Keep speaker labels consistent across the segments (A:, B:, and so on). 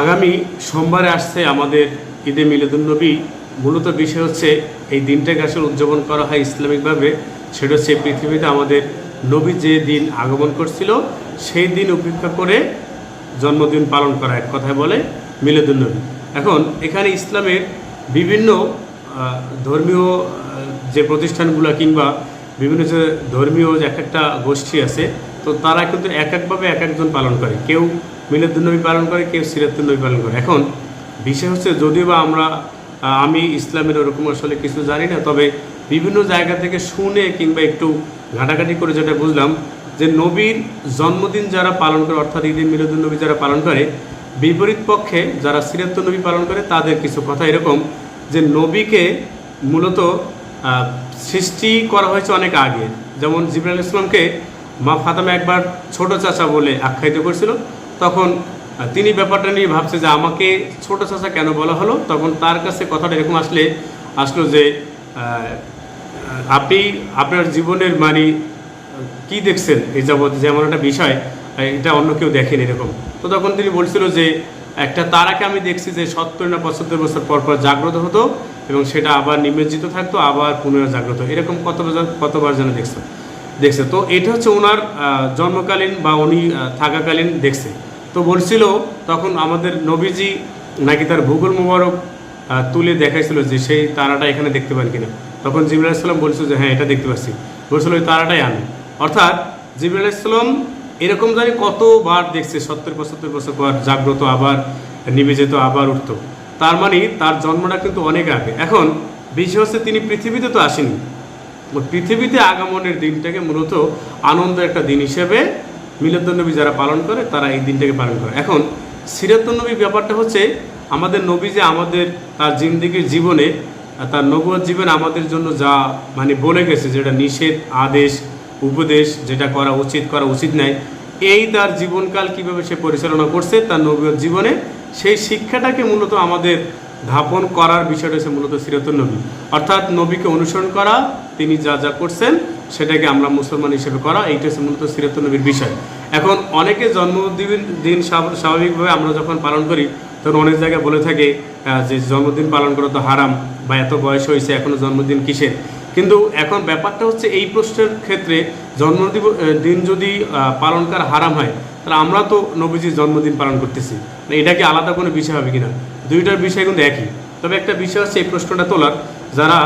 A: আগামী সোমবারে আসছে আমাদের ঈদে মিলাদুন্নবী। মূলত বিষয় হচ্ছে এই দিনটাকে আসলে উদযাপন করা হয় ইসলামিকভাবে? সেটা হচ্ছে পৃথিবীতে আমাদের নবী যে দিন আগমন করছিল, সেই দিন উপেক্ষা করে জন্মদিন পালন করা এক কথায় বলে মিলাদুন্নবী। এখন এখানে ইসলামের বিভিন্ন ধর্মীয় যে প্রতিষ্ঠানগুলো কিংবা বিভিন্ন যে ধর্মীয় যে এক একটা গোষ্ঠী আছে, তো তারা কিন্তু এক একভাবে এক একজন পালন করে। কেউ মিলাদুন্নবী পালন করে, কেউ সিরাতুন্নবী পালন করে। এখন বিষয় হচ্ছে, যদিও বা আমরা আমি ইসলামের ওরকম আসলে কিছু জানি না, তবে বিভিন্ন জায়গা থেকে শুনে কিংবা একটু ঘাটাঘাটি করে যেটা বুঝলাম যে, নবীর জন্মদিন যারা পালন করে, অর্থাৎ ঈদে মিলাদুন্নবী যারা পালন করে, বিপরীত পক্ষে যারা সিরাতুন্নবী পালন করে, তাদের কিছু কথা এরকম যে, নবীকে মূলত সৃষ্টি করা হয়েছে অনেক আগে। যেমন জিবরাল ইসলামকে মা ফাতামা একবার ছোট চাচা বলে আখ্যায়িত করেছিল তখন তিনি ব্যাপারটা নিয়ে ভাবছে যে আমাকে ছোট চাচা কেন বলা হলো? তখন তার কাছে কথাটা এরকম আসলে, আসলো যে আপনি আপনার জীবনের মানে কি দেখছেন এই যাবৎ? যেমন একটা বিষয় এটা অন্য কেউ দেখেন এরকম। তো তখন তিনি বলছিল যে, একটা তারাকে আমি দেখছি যে সত্তর না পঁচাত্তর বছর পর পর জাগ্রত হতো এবং সেটা আবার নিমজ্জিত থাকতো, আবার পুনরায় জাগ্রত। এরকম কতবার কতবার যেন দেখছে দেখছে। তো এটা হচ্ছে ওনার জন্মকালীন বা উনি থাকাকালীন দেখছে। তো বলছিল, তখন আমাদের নবীজি নাকি তার ভূগোল মোবারক তুলে দেখাইছিল যে সেই তারাটা এখানে দেখতে পান কিনা। তখন জিবুল ইসলাম বলছিল যে হ্যাঁ এটা দেখতে পাচ্ছি। বলছিল, ওই তারাটাই আনে অর্থাৎ জিবুল ইসলাম এরকম জানি কতবার দেখছে, সত্তর, পঁচাত্তর বছর পর জাগ্রত, আবার নিভে যেত আবার উঠতো। তার মানে তার জন্মটা কিন্তু অনেক আগে। এখন, বিষয় হচ্ছে তিনি পৃথিবীতে তো আসেনি। পৃথিবীতে আগমনের দিনটাকে মূলত আনন্দের একটা দিন হিসেবে মিলাদুন্নবী যারা পালন করে, তারা এই দিনটাকে পালন করে। এখন সিরাতুন্নবী ব্যাপারটা হচ্ছে, আমাদের নবী যে আমাদের তার জিন্দিগির জীবনে তার নবুয়ত জীবন আমাদের জন্য যা মানে বলে গেছে, যেটা নিষেধ, আদেশ, উপদেশ, যেটা করা উচিত করা উচিত নয় এই তার জীবনকাল কীভাবে সে পরিচালনা করছে, তার নবীয় জীবনে, সেই শিক্ষাটাকে মূলত আমাদের ধাপন করার বিষয়টা হচ্ছে মূলত সিরাতুল নবী। অর্থাৎ নবীকে অনুসরণ করা, তিনি যা যা করছেন, সেটাকে আমরা মুসলমান হিসেবে করা, এইটা হচ্ছে মূলত সিরাতুল নবীর বিষয়। এখন অনেকে জন্মদিন দিন স্বাভাবিকভাবে আমরা যখন পালন করি, তখন অনেক জায়গায় বলে থাকে যে জন্মদিন পালন করা তো হারাম বা এত বয়স হয়েছে, এখনও জন্মদিন কিসের? কিন্তু এখন ব্যাপারটা হচ্ছে এই প্রশ্নের ক্ষেত্রে জন্মদিন দিন যদি পালন করা হারাম হয়, তাহলে আমরা তো নবীজির জন্মদিন পালন করতেছি। মানে এটা কি আলাদা কোনো বিষয় হবে কিনা? দুইটার বিষয় কিন্তু একই। তবে একটা বিষয় হচ্ছে এই প্রশ্নটা তোলার, যারা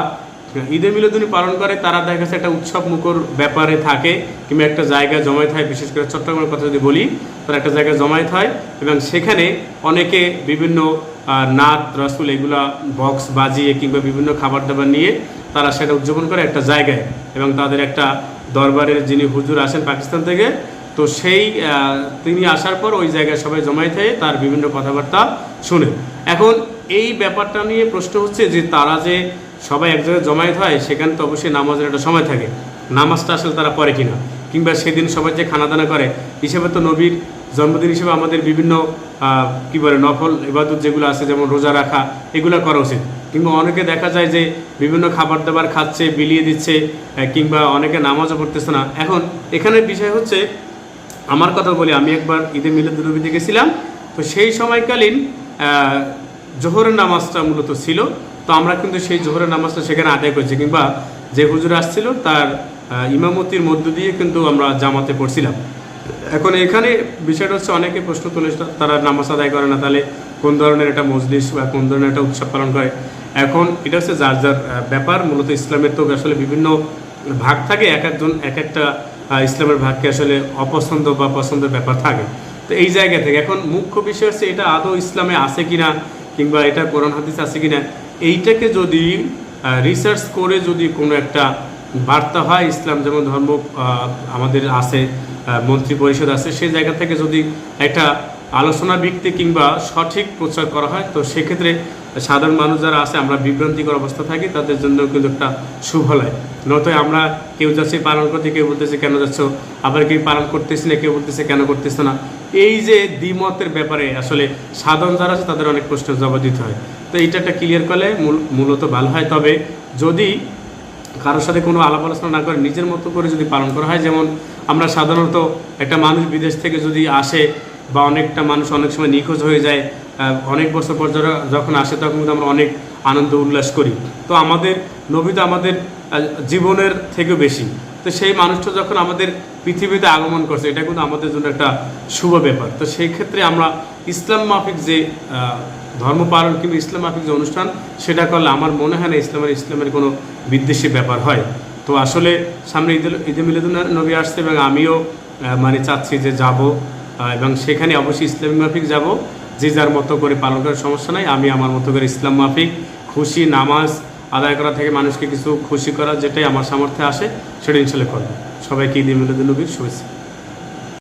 A: ঈদে মিলাদুনি পালন করে, তারা দেখা যাচ্ছে একটা উৎসব মুখর ব্যাপারে থাকে কিংবা একটা জায়গায় জমায়েত হয়, বিশেষ করে চট্টগ্রামের কথা যদি বলি, তারা একটা জায়গায় জমায়েত হয় এবং সেখানে অনেকে বিভিন্ন নাত, রসুল এগুলা বক্স বাজিয়ে কিংবা বিভিন্ন খাবার দাবার নিয়ে তারা সেটা উদযাপন করে একটা জায়গায় এবং তাদের একটা দরবারের যিনি হুজুর আসেন পাকিস্তান থেকে, তো সেই তিনি আসার পর ওই জায়গায় সবাই জমায়েত হয়ে তার বিভিন্ন কথাবার্তা শুনে। এখন এই ব্যাপারটা নিয়ে প্রশ্ন হচ্ছে যে তারা যে সবাই এক জায়গায় জমায়েত হয়, সেখানে তো অবশ্যই নামাজের একটা সময় থাকে। নামাজটা আসলে তারা পড়ে কিনা? কিংবা সেদিন সবাই যে খানা দানা করে, হিসেবে তো নবীর জন্মদিন হিসেবে আমাদের বিভিন্ন কী বলে, নফল ইবাদত যেগুলো আছে, যেমন রোজা রাখা, এগুলো করা উচিত। কিংবা অনেকে দেখা যায় যে বিভিন্ন খাবার দাবার খাচ্ছে, বিলিয়ে দিচ্ছে কিংবা অনেকে নামাজও পড়তেছে না। এখন এখানে বিষয় হচ্ছে, আমার কথা বলি, আমি একবার ঈদে মিলাদুলনবীতে গেছিলাম, তো সেই সময়কালীন জোহরের নামাজটা মূলত ছিল। তো আমরা কিন্তু সেই জোহরের নামাজটা সেখানে আদায় করছি কিংবা যে হুজুর আসছিল তার ইমামতির মধ্য দিয়ে কিন্তু আমরা জামাতে পড়ছিলাম। এখন এখানে বিষয়টা হচ্ছে অনেকে প্রশ্ন তুলে তারা নামাজ আদায় করে না, তাহলে কোন ধরনের একটা মজলিস বা কোন ধরনের একটা উৎসব পালন করে? এখন এটা হচ্ছে যার যার ব্যাপার। মূলত ইসলামের তো আসলে বিভিন্ন ভাগ থাকে, এক একজন, এক একটা ইসলামের ভাগকে আসলে অপছন্দ বা পছন্দের ব্যাপার থাকে। তো এই জায়গা থেকে। এখন মুখ্য বিষয় হচ্ছে এটা আদৌ ইসলামে আছে কিনা, কিংবা এটা কোরআন হাদিস আছে কিনা, এইটাকে যদি রিসার্চ করে যদি কোনো একটা বার্তা হয়, ইসলাম যেমন ধর্ম আমাদের আছে মন্ত্রী পরিষদ আছে, সেই জায়গা থেকে যদি একটা আলোচনা ভিত্তি কিংবা সঠিক প্রচার করা হয়, তো সেক্ষেত্রে সাধারণ মানুষ যারা আছে, আমরা বিভ্রান্তিকর অবস্থা থাকি, তাদের জন্য কিন্তু একটা সুফলায় নয়তো আমরা কেউ যাচ্ছে পালন করতে, কেউ বলতেছে কেন যাচ্ছ? আবার কেউ পালন করতেছি না, কেউ বলতেছে কেন করতেছে না? এই যে দ্বিমতের ব্যাপারে আসলে সাধারণ যারা আছে তাদের অনেক প্রশ্নের জবাব দিতে হয়। তো এইটা একটা ক্লিয়ার করলে মূল- মূলত ভালো হয়। তবে যদি কারোর সাথে কোনো আলাপ আলোচনা না করে, নিজের মতো করে যদি পালন করা হয়, যেমন আমরা সাধারণত একটা মানুষ বিদেশ থেকে যদি আসে বা অনেকটা মানুষ অনেক সময় নিখোঁজ হয়ে যায় অনেক বছর পর যখন আসে, তখন কিন্তু আমরা অনেক আনন্দ উল্লাস করি। তো আমাদের নবী আমাদের জীবনের থেকেও বেশি। তো সেই মানুষটা যখন আমাদের পৃথিবীতে আগমন করছে, এটা কিন্তু আমাদের জন্য একটা শুভ ব্যাপার। তো সেই ক্ষেত্রে আমরা ইসলাম মাফিক যে ধর্ম পালন কিংবা ইসলাম মাফিক যে অনুষ্ঠান, সেটা করলে আমার মনে হয় না ইসলামের ইসলামের কোনো বিদ্বেষী ব্যাপার হয়। তো আসলে সামনে ঈদ ঈদে মিলাদুন নবী আসছে এবং আমিও মানে চাচ্ছি যে যাব এবং সেখানে অবশ্যই ইসলামিক মাফিক যাব। যে যার মতো করে পালন করার সমস্যা নাই, আমি আমার মতো করে ইসলাম মাফিক, খুশি, নামাজ আদায় করা থেকে মানুষকে কিছু খুশি করা যেটাই আমার সামর্থ্যে আসে, সেটা ইনশাল্লাহ করব। সবাইকে ঈদ মিলাদুন নবীর শুভেচ্ছা।